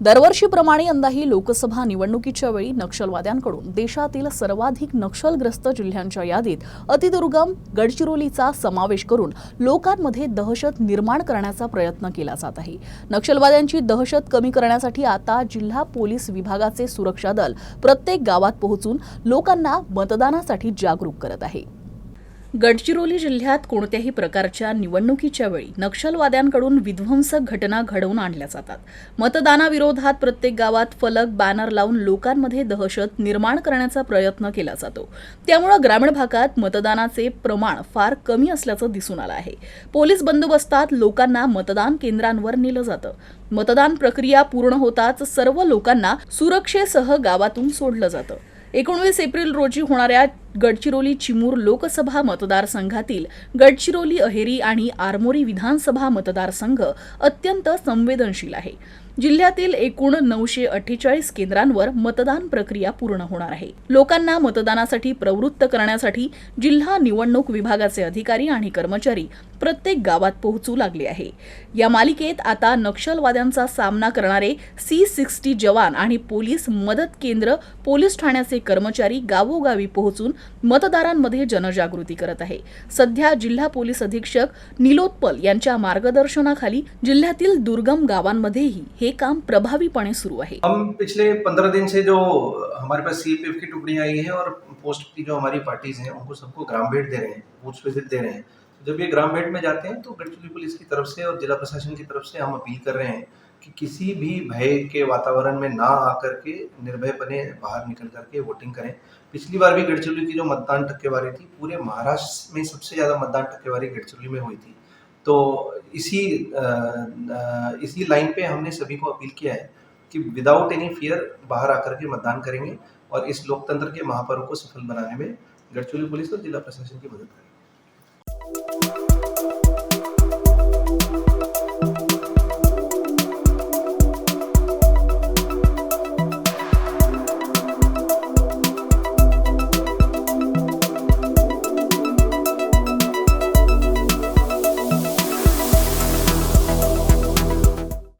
दरवर्षीप्रमाणे यंदाही लोकसभा निवडणुकीच्या वेळी नक्षलवाद्यांकडून देशातील सर्वाधिक नक्षलग्रस्त जिल्ह्यांच्या यादीत अतिदुर्गम गडचिरोलीचा समावेश करून लोकांमध्ये दहशत निर्माण करण्याचा प्रयत्न केला जात आहे. नक्षलवाद्यांची दहशत कमी करण्यासाठी आता जिल्हा पोलीस विभागाचे सुरक्षा दल प्रत्येक गावात पोहोचून लोकांना मतदानासाठी जागरूक करत आहे. गडचिरोली जिल्ह्यात कोणत्याही प्रकारच्या निवडणुकीच्या वेळी नक्षलवाद्यांकडून विध्वंसक घटना घडवून आणल्या जातात. मतदानाविरोधात प्रत्येक गावात फलक बॅनर लावून लोकांमध्ये दहशत निर्माण करण्याचा प्रयत्न केला जातो. त्यामुळं ग्रामीण भागात मतदानाचे प्रमाण फार कमी असल्याचं दिसून आलं आहे. पोलीस बंदोबस्तात लोकांना मतदान केंद्रांवर नेलं जातं. मतदान प्रक्रिया पूर्ण होताच सर्व लोकांना सुरक्षेसह गावातून सोडलं जातं. एकोणवीस एप्रिल रोजी होणाऱ्या गडचिरोली चिमूर लोकसभा मतदारसंघातील गडचिरोली अहेरी आणि आरमोरी विधानसभा मतदारसंघ अत्यंत संवेदनशील आहे. जिल्ह्यातील एकूण नऊशे अठ्ठेचाळीस केंद्रांवर मतदान प्रक्रिया पूर्ण होणार आहे. लोकांना मतदानासाठी प्रवृत्त करण्यासाठी जिल्हा निवडणूक विभागाचे अधिकारी आणि कर्मचारी प्रत्येक गावात पोहोचू लागले आहे. या मालिकेत आता नक्षलवाद्यांचा सामना करणारे सी सिक्स्टी जवान आणि पोलीस मदत केंद्र पोलीस ठाण्याचे कर्मचारी गावोगावी पोहोचून मतदारांमध्ये जनजागृती करत आहे. सध्या जिल्हा पोलीस अधीक्षक निलोत्पल यांच्या मार्गदर्शनाखाली जिल्ह्यातील दुर्गम गावांमध्येही हे काम प्रभावीपणे सुरू आहे. हम पिछले पंद्रह दिन से जो हमारे पास सीपीएफ की टुकड़ी आई है और पोस्ट की जो हमारी पार्टीज हैं उनको सबको ग्राम भेंट दे रहे हैं बूथ विजिट दे रहे हैं। जब ये ग्राम भेंट में जाते हैं तो गढ़चुली पुलिस की तरफ से और जिला प्रशासन की तरफ से हम अपील कर रहे हैं कि किसी भी भय के वातावरण में ना आकर के निर्भय बने बाहर निकल करके वोटिंग करें। पिछली बार भी गढ़चिरौली की जो मतदान टक्केवारी थी पूरे महाराष्ट्र में सबसे ज़्यादा मतदान टक्केवारी गढ़चिरौली में हुई थी। तो इसी अ, अ, इसी लाइन पे हमने सभी को अपील किया है कि विदाउट एनी फियर बाहर आकर के मतदान करेंगे और इस लोकतंत्र के महापर्व को सफल बनाने में गढ़चिरौली पुलिस और जिला प्रशासन की मदद करेंगे